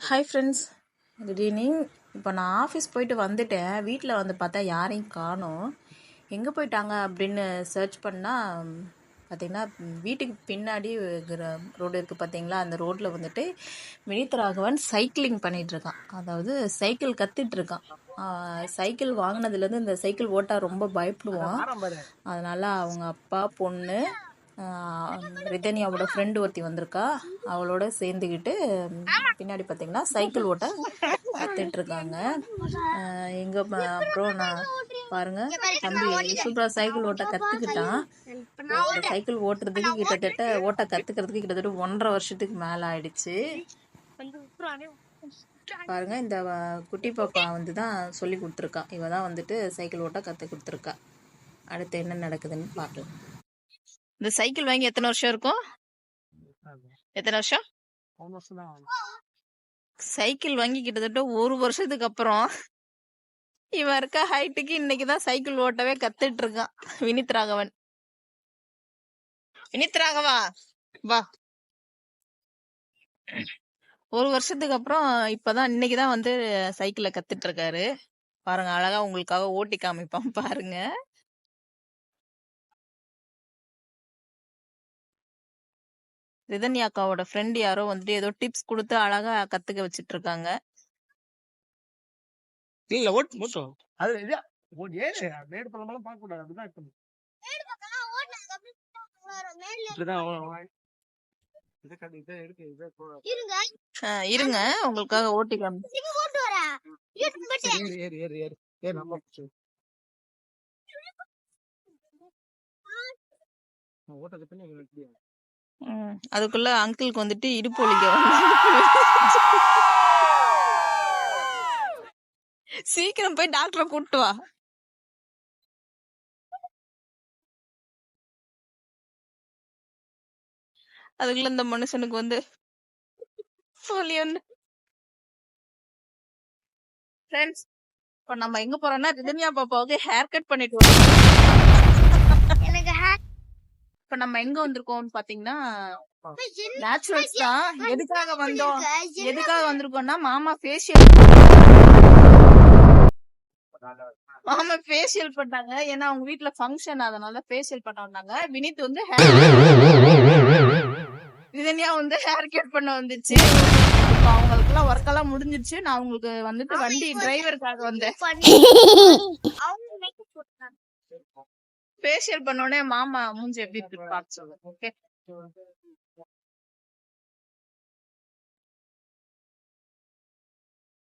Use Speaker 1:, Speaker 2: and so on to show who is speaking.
Speaker 1: Hi friends good evening இப்போ நான் office போயிட்டு வந்துட்டேன். வீட்டில் வந்து பார்த்தா யாரையும் காணோம். எங்கே போயிட்டாங்க அப்படின்னு சர்ச் பண்ணால் பார்த்தீங்கன்னா வீட்டுக்கு பின்னாடி ரோடு இருக்குது பார்த்தீங்களா? அந்த ரோட்டில் வந்துட்டு வினித் ராகவன் சைக்கிளிங் பண்ணிகிட்ருக்கான் அதாவது சைக்கிள் கற்றுட்ருக்கான் சைக்கிள் வாங்கினதுலேருந்து இந்த சைக்கிள் ஓட்ட ரொம்ப பயப்படுவான். அதனால் அவங்க அப்பா பொண்ணு ரிதன்யாவோட ஃப்ரெண்டு ஒருத்தி வந்திருக்கா. அவளோட சேர்ந்துக்கிட்டு பின்னாடி பார்த்தீங்கன்னா சைக்கிள் ஓட்ட கற்றுட்டு இருக்காங்க எங்கே அப்புறம் நான் பாருங்க. தம்பி சூப்பராக சைக்கிள் ஓட்ட கற்றுக்கிட்டான் சைக்கிள் ஓட்டுறதுக்கு கிட்டத்தட்ட ஓட்ட கற்றுக்கிறதுக்கு கிட்டத்தட்ட ஒன்றரை வருஷத்துக்கு மேலே ஆயிடுச்சு. பாருங்க இந்த குட்டி பாப்பா வந்து தான் சொல்லி கொடுத்துருக்கா. இவ தான் வந்துட்டு சைக்கிள் ஓட்ட கற்றுக் கொடுத்துருக்கா. அடுத்து என்ன நடக்குதுன்னு பார்க்கலாம் இந்த சைக்கிள் வாங்கி எத்தனை வருஷம் இருக்கும்? எத்தனை வருஷம்? சைக்கிள் வாங்கி கிட்டத்தட்ட ஒரு வருஷத்துக்கு அப்புறம் இவன் இருக்க ஹைட்டுக்கு இன்னைக்குதான் சைக்கிள் ஓட்டவே கத்துட்டு இருக்கான். வினித் ராகவன். வினித் ராகவா வா. ஒரு வருஷத்துக்கு அப்புறம் இப்பதான் இன்னைக்குதான் வந்து சைக்கிள கத்துட்டு இருக்காரு. பாருங்க அழகா உங்களுக்காக ஓட்டி காமிப்பான் பாருங்க. ரிதன்யா அக்காவோட ஃப்ரெண்ட் யாரோ வந்துட்டு ஏதோ டிப்ஸ் கொடுத்து அழகா கத்துக்க வச்சிட்டு இருக்காங்க
Speaker 2: இல்ல ஓட் மோட்டோம் அது ஏறு. மேடு பழமெல்லாம் பார்க்க கூடாது. அப்படிதான் இருக்கணும்
Speaker 1: இருங்க. உங்களுக்காக ஓட்டி காமி. ம், அதுக்குள்ள அங்கிளுக்கு வந்துட்டு இடுப்பு வலிக்க வந்து சீக்கிரம் போய் டாக்டரை கூட்டு வா. அதுக்குள்ள இந்த மனுஷனுக்கு வந்து வலி வந்து. ஃப்ரெண்ட்ஸ் இப்போ நம்ம எங்க போறோம்னா ரிதன்யா பாப்பாவுக்கு ஹேர் கட் பண்ணிட்டு வரோம். இப்ப நம்ம எங்க வந்திருக்கோம்னு பாத்தீங்கன்னா நேச்சுரல்ஸ் தான். எதுக்காக வந்தோம்? எதுக்காக வந்திருக்கோம்னா மாமா ஃபேஷியல் மாமா ஃபேஷியல் பண்ணாங்க. ஏன்னா அவங்க வீட்ல ஃபங்க்ஷன் அதனால ஃபேஷியல் பண்ண வந்தாங்க. வினித் வந்து விதன்யா வந்து ஹேர் கட் பண்ண வந்துச்சு. இப்போ அவங்களுக்கு எல்லாம் ஒர்க் எல்லாம் முடிஞ்சிருச்சு. நான் உங்களுக்கு வந்துட்டு வண்டி டிரைவருக்காக வந்தேன். ஃபேஷியல் பண்ண உடனே மாமா மூஞ்சி எப்படி இருக்கு சொல்லுங்க ஓகே